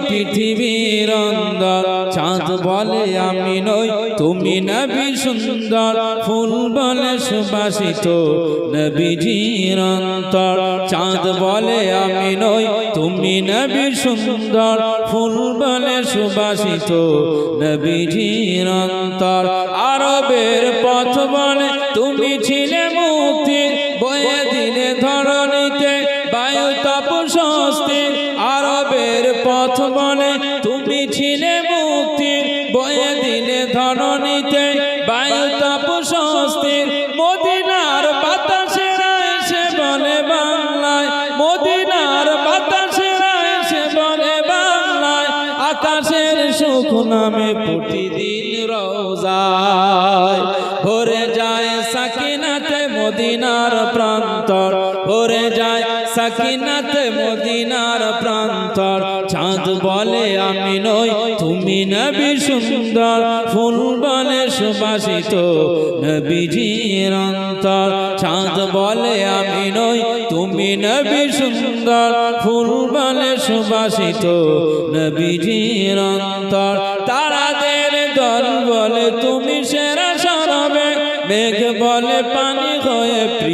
পৃথিবীর অন্দর। চাঁদ বলে আমি নই, তুমি নবী সুন্দর। ফুল বলে সুবাসিত নবীজির অন্তর। চাঁদ বলে আমি নই, তুমি নবী সুন্দর। ফুল বলে সুবাসিত নবীজির অন্তর। আরবের পথ বলে তুমি ছিলে আকাশের সুখ নামে প্রতিদিন রোজায়। ভরে যায় সাকিনাতে মদিনার প্রান্তর। ভরে যায় সাকিনাতে মদিনার প্রান্তর। চাঁদ বলে, আমি নই, তুমি নবী সুন্দর। ফুল বলে সুবাসিত নবীজির অন্তর। চাঁদ বলে, আমি নই তুমি নবী সুন্দর ফুল বলে সুবাসিত নবীজির অন্তর। তারাদের দল বলে তুমি সেরা সরবে, মেঘ বলে পানি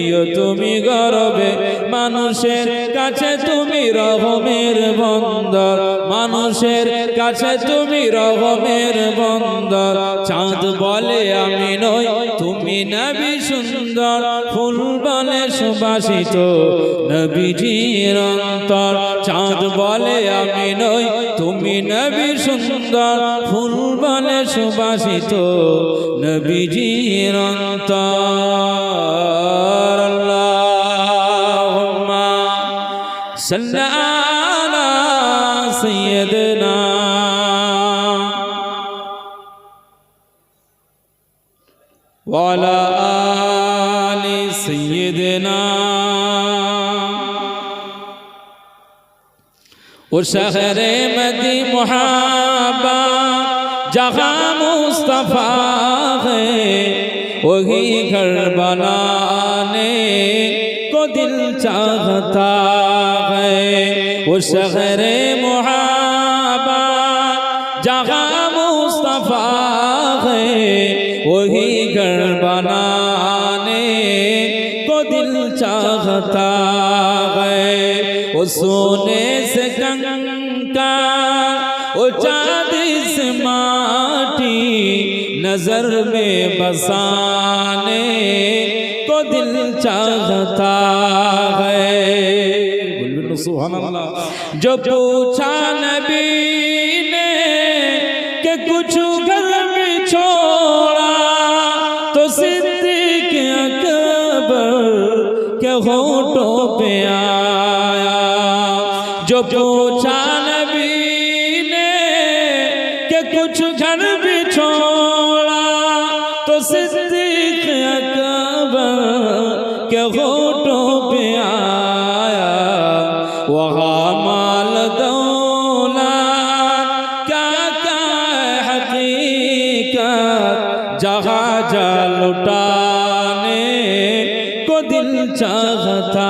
প্রিয় তুমি গরবে, মানুষের কাছে তুমি রহমের বন্দর। মানুষের কাছে তুমি রহমের বন্দর। চাঁদ বলে আমি নই, তুমি নবী সুন্দর। ফুল বলে সুবাসিত নবীজির অন্তর। চাঁদ বলে আমি নই, তুমি নবী সুন্দর। ফুল বলে সুবাসিত নবীজির অন্তর। صلى على سيدنا وعلى آل سيدنا وشهر مدی محابا جہاں مصطفیٰ ہے وہی گھر بنانے کو دل چاہتا شہر محابا، جہاں مصطفیٰ ہے، وہی گھر بنانے کو دل چاہتا ہے۔ وہ سونے سے کنکا، وہ چاندی سے ماٹی، نظر میں بسانے کو دل چاہتا ہے۔ সুবহানাল্লাহ। জব পুছা নবী جہاں جا لٹانے کو دل چاہتا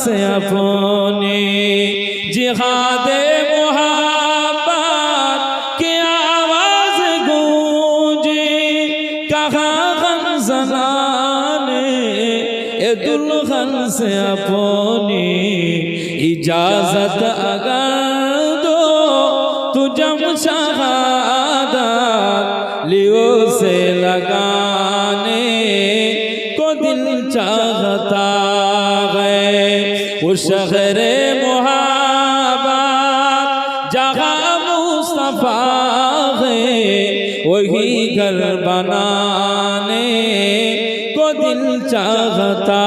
sem a fome. وہی گھر بنانے کو دل چاہتا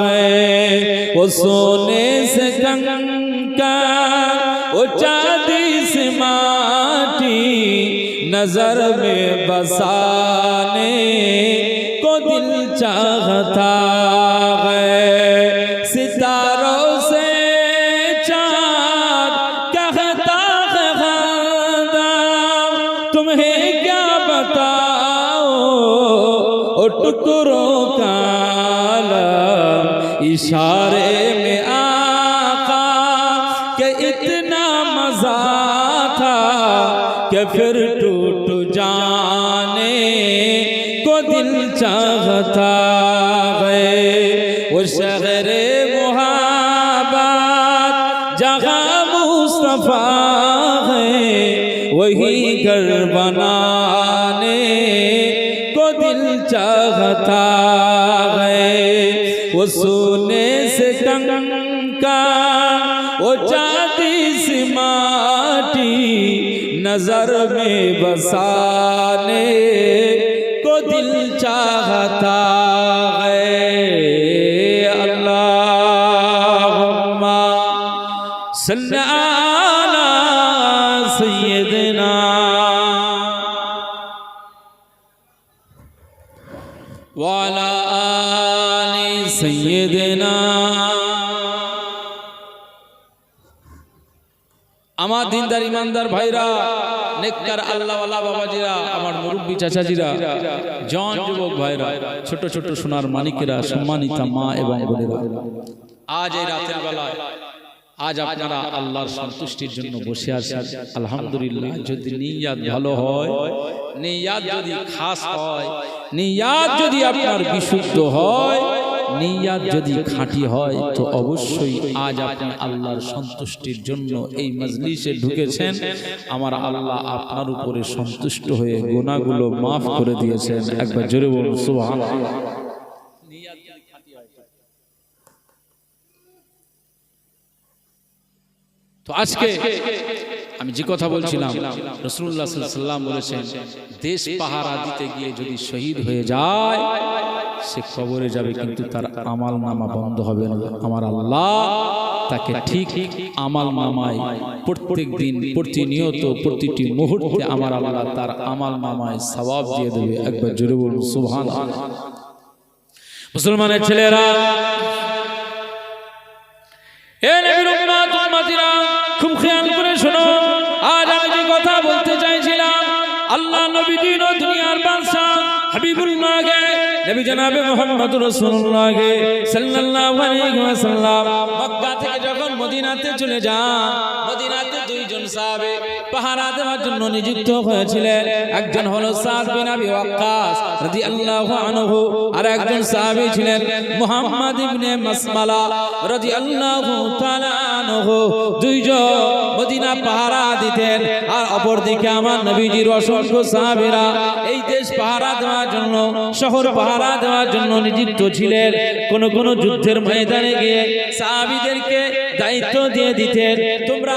ہے۔ وہ سونے سے کنکا، وہ چاہتی سے ماتی نظر میں بسا اشارے میں آقا کہ اتنا مزہ تھا کہ پھر ٹوٹ جانے کو دل چاہتا बसाने को दिल चाहता है अल्लाहुम्मा सल्ली अला सय्यदना वाला आली सय्यदना আমার দিনদার ইমানদার ভাইরা নেককার আল্লাহওয়ালা বাবাজিরা, আমার মুরব্বী চাচাজিরা, জন যুবক ভাইরা, ছোট ছোট সোনার মানিকেরা, সম্মানিতা মা এবং বোনেরা। আজ এই রাতের বেলায়, আজ আপনারা আল্লাহর সন্তুষ্টির জন্য বসে আছেন। আলহামদুলিল্লাহ, যদি নিয়াত ভালো হয়, নিয়াত যদি খাস হয়, নিয়াত যদি আপনার বিশুদ্ধ হয় নিয়াত যদি খাঁটি হয় তো অবশ্যই আজ আপনি আল্লাহর সন্তুষ্টির জন্য এই মজলিসে ঢুকেছেন। আমার আল্লাহ আপনার উপরে সন্তুষ্ট হয়ে গোনাগুলো মাফ করে দিয়েছেন। একবার জোরে বলুন সুবহানাল্লাহ। তো। আজকে আমি যে কথা বলছিলাম রসুল্লাহ সাল্লাম বলেছেন দেশ পাহারা দিতে গিয়ে যদি শহীদ হয়ে যায় সে কবরে যাবে কিন্তু তার আমাল নামা বন্ধ হবে না। আমার আল্লাহ তাকে ঠিক আমাল নামায় প্রত্যেক দিন প্রতিনিয়ত প্রতিটি মুহূর্তে আমার আল্লাহ তার আমাল নামায় সবাব দিয়ে দেবে। একবার জোরে বলুন সুবহান মুসলমানের ছেলেরা খুব খেয়াল নবী জনাবে মোহাম্মদ রাসূলুল্লাহকে সাল্লাল্লাহু আলাইহি ওয়াসাল্লাম। মক্কা থেকে যখন মদিনাতে চলে যান, মদিনাতে দুইজন সাহাবে পাহারা দেওয়ার জন্য নিযুক্ত হয়েছিলেন। একজন হলো এই দেশ পাহারা দেওয়ার জন্য, শহর পাহারা দেওয়ার জন্য নিযুক্ত ছিলেন। কোন কোন যুদ্ধের ময়দানে গিয়ে দায়িত্ব দিয়ে দিতেন, তোমরা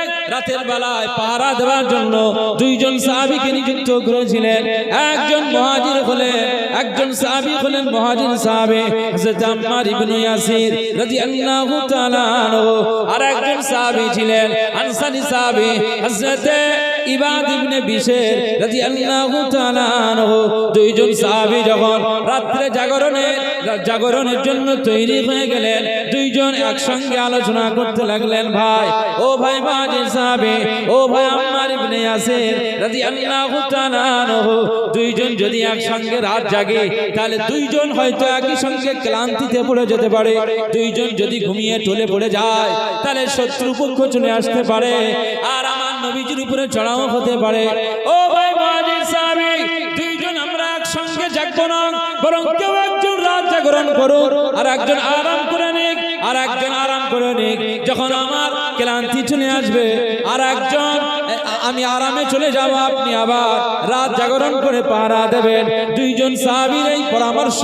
রাতের বেলায় পাহারা দেওয়ার জন্য দুইজন সাহাবিকে নিযুক্ত করেছিলেন। একজন মহাজির হলেন একজন সাহাবি হলেন মহাজির সাহাবে, হযরত আম্মার ইবনে ইয়াসির রাদিয়াল্লাহু তাআলা আর একজন সাহাবী ছিলেন আনসারী সাহাবী, হযরত ইবাদ ইবনে বিশের রাদিয়াল্লাহু তাআলা আনহু, দুইজন সাহাবী যখন জাগরণের জন্য তৈরি হয়ে গেলেন, দুইজন একসঙ্গে আলোচনা করতে লাগলেন, ভাই, ও ভাই সাহাবী, ও ভাই আম্মার ইবনে ইয়াসির রাদিয়াল্লাহু তাআলা আনহু, দুইজন যদি একসঙ্গে রাত জাগে, তাহলে দুইজন হয়তো একই সঙ্গে ক্লান্তিতে পড়ে যেতে পারে। দুইজন যদি ঘুমিয়ে টলে পড়ে যায়, তাহলে চলে আসতে পারে। আর নবীজির উপরে চড়াও হতে পারে। ও ভাই মহাজির সাহাবী, দুইজন আমরা একসঙ্গে জাগবো না, বরং কেউ একজন রাত জাগরণ করুন আর একজন আরাম করে নিক, আর একজন আরাম করে নিক। যখন আমার ক্লান্তি চলে আসবে, আর একজন আমি আরামে চলে যাব, আপনি আবার রাত জাগরণ করে পাহারা দেবেন। দুইজন সাহাবীর এই পরামর্শ,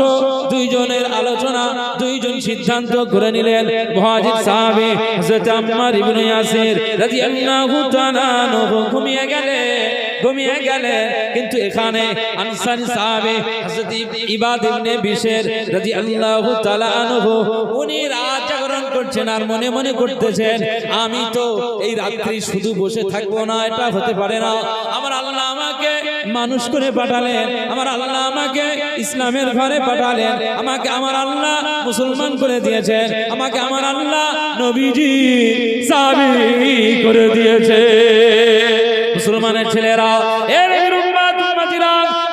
দুইজনের আলোচনা, দুইজন সিদ্ধান্ত করে নিলেন। মুহাজির সাহাবী হযরত আম্মার ইবনে ইয়াসির রাদিয়াল্লাহু তাআলা আনহু ঘুমিয়ে গেলেন ঘুমিয়ে গেলেন কিন্তু এখানে আনসারী সাহাবে হযরত ইবাদ ইবনে বিশের রাদিয়াল্লাহু তাআলা আনহু, উনি রাত করছেন আর মনে মনে করতেছেন আমি তো এই রাত্রি শুধু বসে থাকব না এটা হতে পারে না। আমার আল্লাহ আমাকে মানুষ করে পাঠালেন আমার আল্লাহ আমাকে ইসলামের ঘরে পাঠালেন আমাকে আমার আল্লাহ মুসলমান করে দিয়েছেন আমাকে আমার আল্লাহ নবীজি সাবি করে দিয়েছে। মুসলমানের ছেলেরা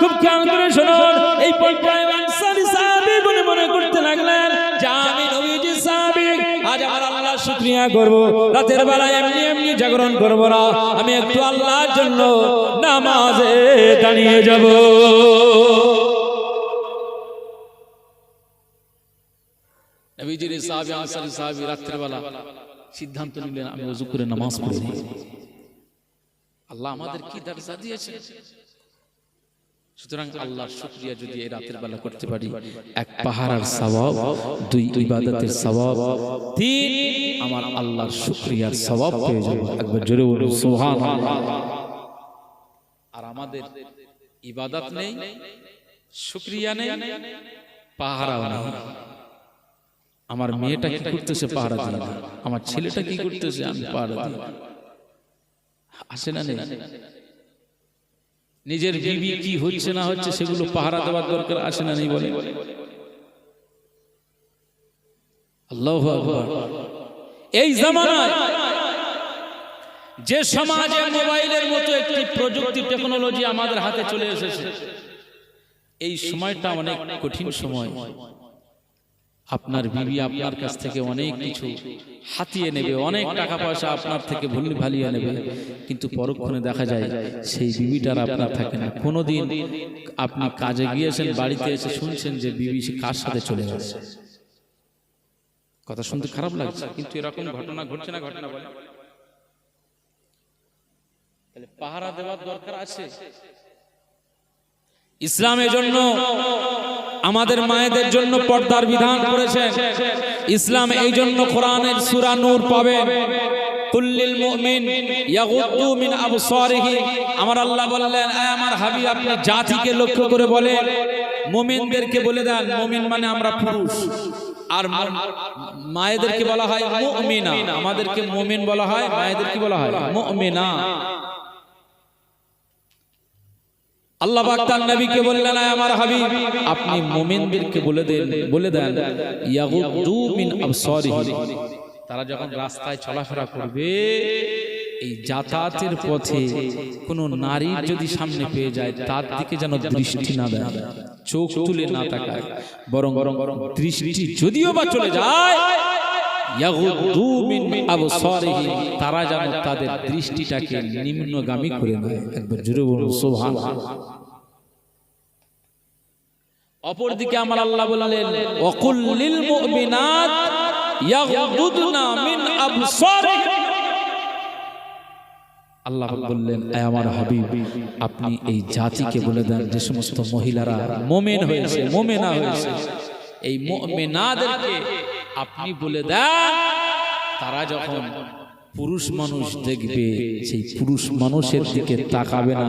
খুব খেয়াল করে শুনুন এই পর্যায়ে শুকরিয়া করব। রাতের বেলা এমনি এমনি জাগরণ করব না। আমি একটু আল্লাহর জন্য নামাজে দাঁড়িয়ে যাব। আল্লাহ আমাদের কি দরজা দিয়েছে সুতরাং আল্লাহর শুকরিয়া যদি এই রাতের বেলা করতে পারি। এক পাহারার সওয়াব দুই ইবাদতের সওয়াব তিন আমার আল্লাহর শুকরিয়ার সওয়াব পেয়ে যাব। একবার জোরে বলুন সুবহানাল্লাহ। আর আমাদের ইবাদত নেই শুকরিয়া নেই পাহারাও নেই। আমার মেয়েটা কি করতেছে পাহারা দিয়ে? আমার ছেলেটা কি করতেছে? আমি পাহারা দিই আসে না নেই নিজের বিবি কি হচ্ছে না হচ্ছে সেগুলো পাহারা দেওয়ার দরকার আছে না নেই বলে। আল্লাহ এই জামানায় যে সমাজে মোবাইলের মতো একটি প্রযুক্তি টেকনোলজি আমাদের হাতে চলে এসেছে এই সময়টা অনেক কঠিন সময়। আপনার বিবি আপনার কাছ থেকে অনেক কিছু হাতিয়ে নেবে অনেক টাকা পয়সা আপনার থেকে ভুল ভালিয়ে নেবে কিন্তু পরক্ষণে দেখা যায় সেই বিবিটার আপনার থাকে না। কোনোদিন আপনি কাজে গিয়েছেন বাড়িতে এসে শুনছেন যে বিবি সে কার সাথে চলে গেছে। কথা শুনতে খারাপ লাগছে কিন্তু এরকম ঘটনা ঘটছে না ঘটনা বলে। তাহলে পাহারা দেওয়ার দরকার আছে? ইসলামের জন্য, আমাদের মায়েদের জন্য পর্দার বিধান করেছেন। ইসলাম এই জন্য কোরআনের সুরা নূর পাবেন। কুল্লিল মুমিন ইয়াগুদ্দু মিন আবসারিহি। আমার আল্লাহ বললেন আমার হাবিব, আপনি জাতিকে লক্ষ্য করে বলেন। মুমিনদেরকে বলে দেন, মুমিন মানে আমরা পুরুষ। আর মায়েদেরকে বলা হয় মুমিনা। আমাদেরকে মুমিন বলা হয়, মায়েদেরকে বলা হয় মুমিনা। আল্লাহ তার নবীকে বললেন আমার হাবিব, আপনি মুমিনদেরকে বলে দেন বলে দেন তারা যখন রাস্তায় চলাফেরা করবে, এই যাতায়াতের পথে কোনো নারীর যদি সামনে পেয়ে যায়, তার দিকে যেন দৃষ্টি না দেয়, চোখ তুলে না তাকায়, বরং দৃষ্টি যদিও বা চলে যায় তারা যেন তাদের দৃষ্টিটাকে নিম্নগামী করে নেয়। একবার জোরে বলুন সুবহানাল্লাহ অপরদিকে আমার আল্লাহ বললেন ওয়াকুল মুমিনাত ইয়াগুদুনা মিন আবসারিহিম আল্লাহ বললেন আমার হাবিব আপনি এই জাতিকে বলে দেন যে সমস্ত মহিলারা মোমেন হয়েছে মোমেনা হয়েছে। এই মোমেনাদেরকে আপনি বলে দেন, তারা যখন পুরুষ মানুষ দেখবে, সেই পুরুষ মানুষের দিকে তাকাবে না,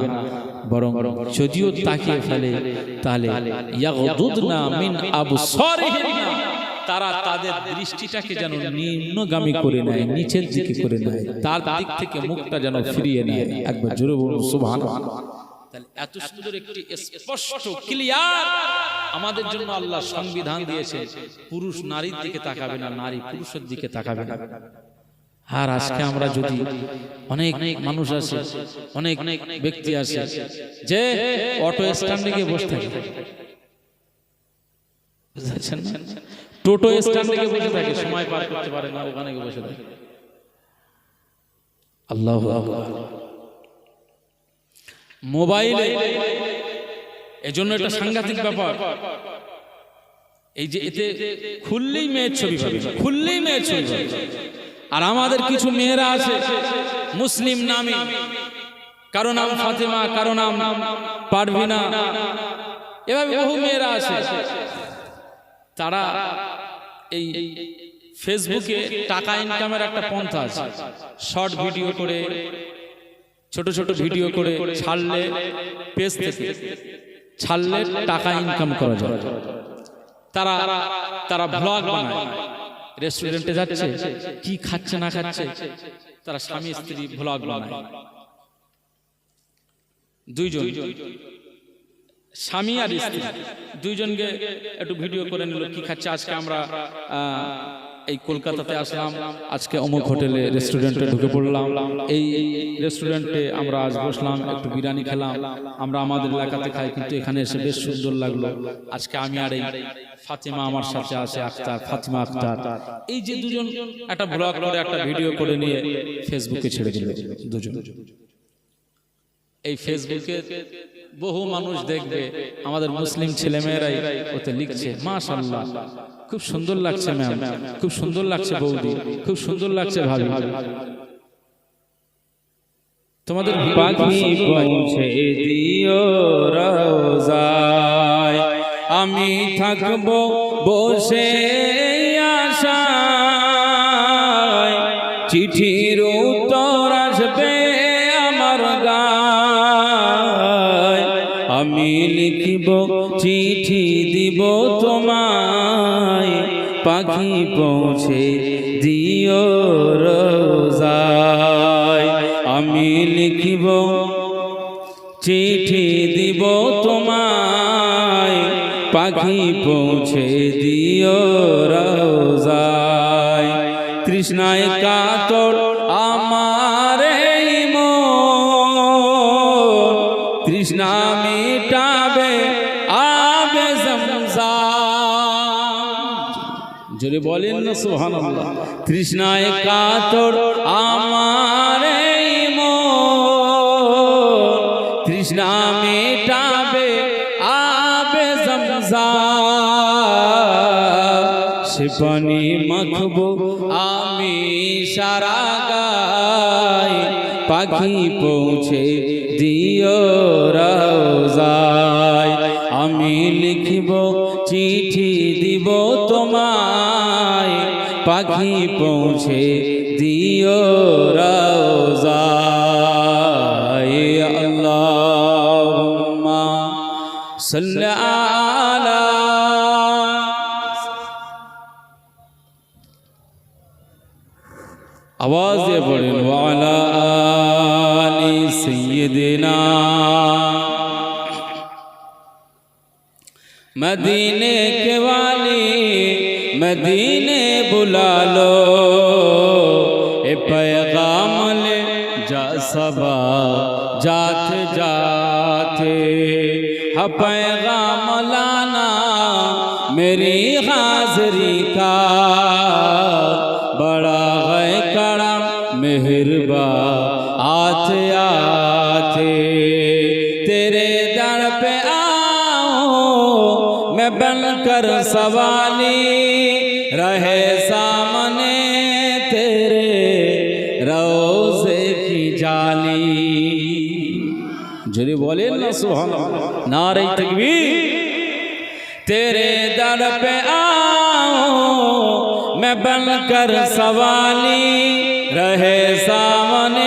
বরং যদিও তাকিয়ে ফেলে, তাহলে তারা তাদের দৃষ্টিটাকে যেন নিম্নগামী করে নেয়, নিচের দিকে করে নেয়, তার দিক থেকে মুখটা যেন ফিরিয়ে নেয়। একবার জোরে বলুন, সুবহানাল্লাহ। তাহলে এত সুন্দর একটি স্পষ্ট ক্লিয়ার আমাদের জন্য আল্লাহ সংবিধান দিয়েছে পুরুষ নারীর দিকে তাকাবে না নারী পুরুষের দিকে তাকাবে না। আর আজকে আমরা যদি অনেক মানুষ আছে অনেক অনেক ব্যক্তি আছে যে অটো স্ট্যান্ডে গিয়ে বসে থাকে। টোটো স্ট্যান্ডে গিয়ে বসে থাকে সময় পার করতে পারে না ওখানে গিয়ে বসে থাকে। আল্লাহ মোবাইলে। এজন্য এটা সাংঘাতিক ব্যাপার। এই যে এতে খুললেই মেয়ের ছবি পাবে। খুললেই মেয়ের ছবি পাবে। আর আমাদের কিছু মেয়েরা আছে। মুসলিম নামে। কারও নাম ফাতেমা কারও নাম পারভিনা। এভাবে বহু মেয়েরা আছে। তারা এই ফেসবুকে টাকা ইনকামের একটা পন্থা আছে। শর্ট ভিডিও করে ছোট ছোট ভিডিও করে ছাড়লে পেজ থেকে ছাড়লে টাকা ইনকাম করা যায়। তারা তারা ব্লগ বানায়। রেস্টুরেন্টে যাচ্ছে, কি খাচ্ছে, না খাচ্ছে, তারা স্বামী, স্ত্রী ব্লগ বানায়। দুইজন, স্বামী আর স্ত্রী। দুইজনকে একটু ভিডিও করে নিল, কি খাচ্ছে, আজকে আমরা এই কলকাতাতে আসলাম। আজকে অমুক হোটেলে রেস্টুরেন্টে ঢুকে পড়লাম। এই রেস্টুরেন্টে আমরা আজ বসলাম একটু বিরিয়ানি খেলাম। আমরা আমাদের এলাকাতে খাই কিন্তু এখানে এসে বেশ সুন্দর লাগল। আজকে আমি আর এই ফাতিমা আমার সাথে আছে আখতার ফাতিমা আখতার এই যে দুজন একটা ব্লগ করে একটা ভিডিও করে নিয়ে ফেসবুকে ছেড়ে দিল দুজন। এই ফেসবুকে বহু মানুষ দেখবে আমাদের মুসলিম ছেলেমেয়েরাই ওতে লিখছে মাশাল্লাহ খুব সুন্দর লাগছে ম্যাম খুব সুন্দর লাগছে বৌদি। খুব সুন্দর লাগছে ভাবি। তোমাদের পাখি পৌঁছে দিও রোজায় আমি থাকব বসে আশায়। চিঠির আমি লিখিব, চিঠি দিব তোমায়। পাখি পৌঁছে দিও রোজায়। আমি লিখিব, চিঠি দিব তোমায়। পাখি পৌঁছে দিও রোজায়। তৃষ্ণায় কাতর না সুবহানাল্লাহ। তৃষ্ণায় কাতর আমার তৃষ্ণা মেটাবে আবে জমজাম। সে পানি মাখবো আমি সারা গায়। পাখি পৌঁছে দিও پاکھی پہنچے دیو দিও اے اللہم صلی اللہ آواز دے پڑھیں وعلا آلی سیدنا مدینے کے والی مدینے بلالو، اے پیغام لے جا سبا، جات جاتے ہا پیغام لانا میری حاضری کا، بڑا غی کرم مہربا آتے آتے تیرے در پہ آؤں، میں بن کر سوال روزے کی جالی جری بولے اللہ سبحان اللہ۔ نعرہ تکبیر۔ تیرے در پہ آؤں، میں بن کر سوالی۔ رہے سامنے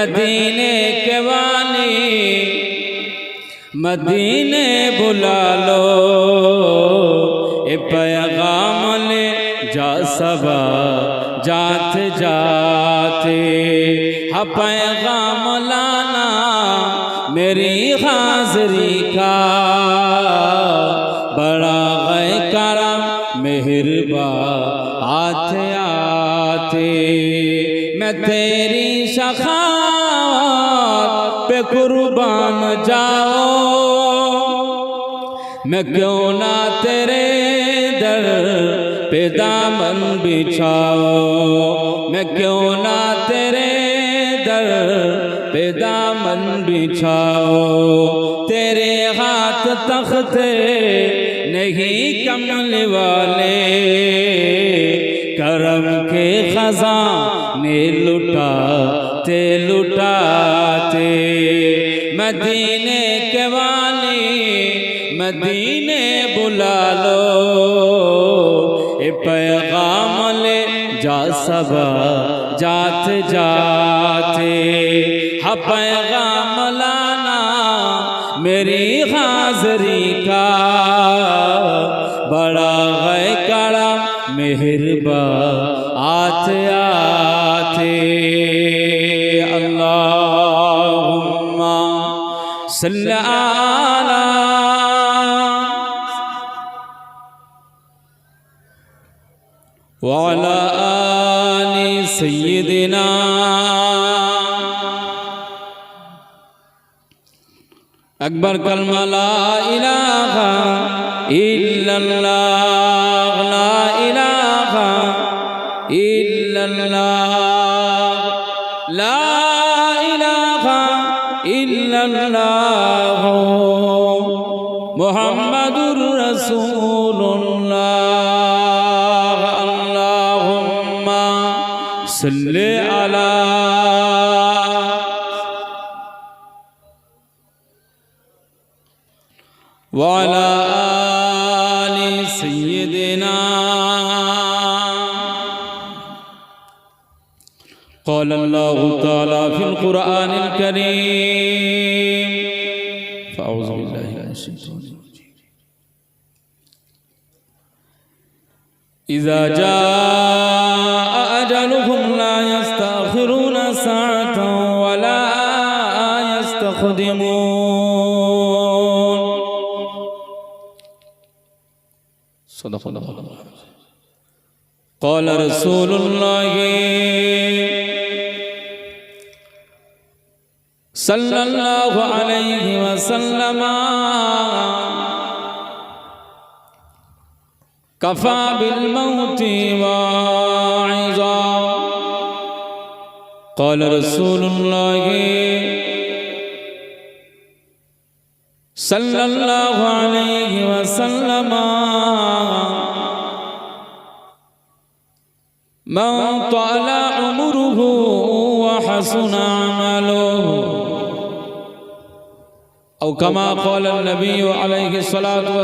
مدینے کے والی مدینے بلا لو۔ اے پیغام لے، جا سبا، جات جاتے ہا پیغام لانا میری حاضری کا۔ بڑا غی کرم مہربا آتے آتے میں تیری قربان جاؤ۔ میں کیوں نہ تیرے در پہ دامن بچھاؤ۔ میں کیوں نہ تیرے در پہ دامن بچھاؤ۔ تیرے ہاتھ تخت نہیں کمل والے۔ کرم کے خزانے لٹا، تیل مدینے کے والی مدینے بلا لو۔ اے پیغام لے، جا سب جات جاتے۔ ہا پیغام لانا میری حاضری کا۔ بڑا ہے کڑا مہربان۔ صل على وعلى آل سيدنا أكبر كلمة لا إله إلا الله رسول الله اللهم صل على وعلى آل سيدنا قال الله تعالى في القرآن الكريم فأعوذ بالله من الشيطان إذا جاء أجلهم لا يستأخرون ساعة ولا يستخدمون صدق الله قال رسول الله صلى الله عليه وسلم كفى بالموت واعظا. قال رسول الله صلى الله عليه وسلم من طال عمره وحسن عمله أو كما قال النبي عليه الصلاة والسلام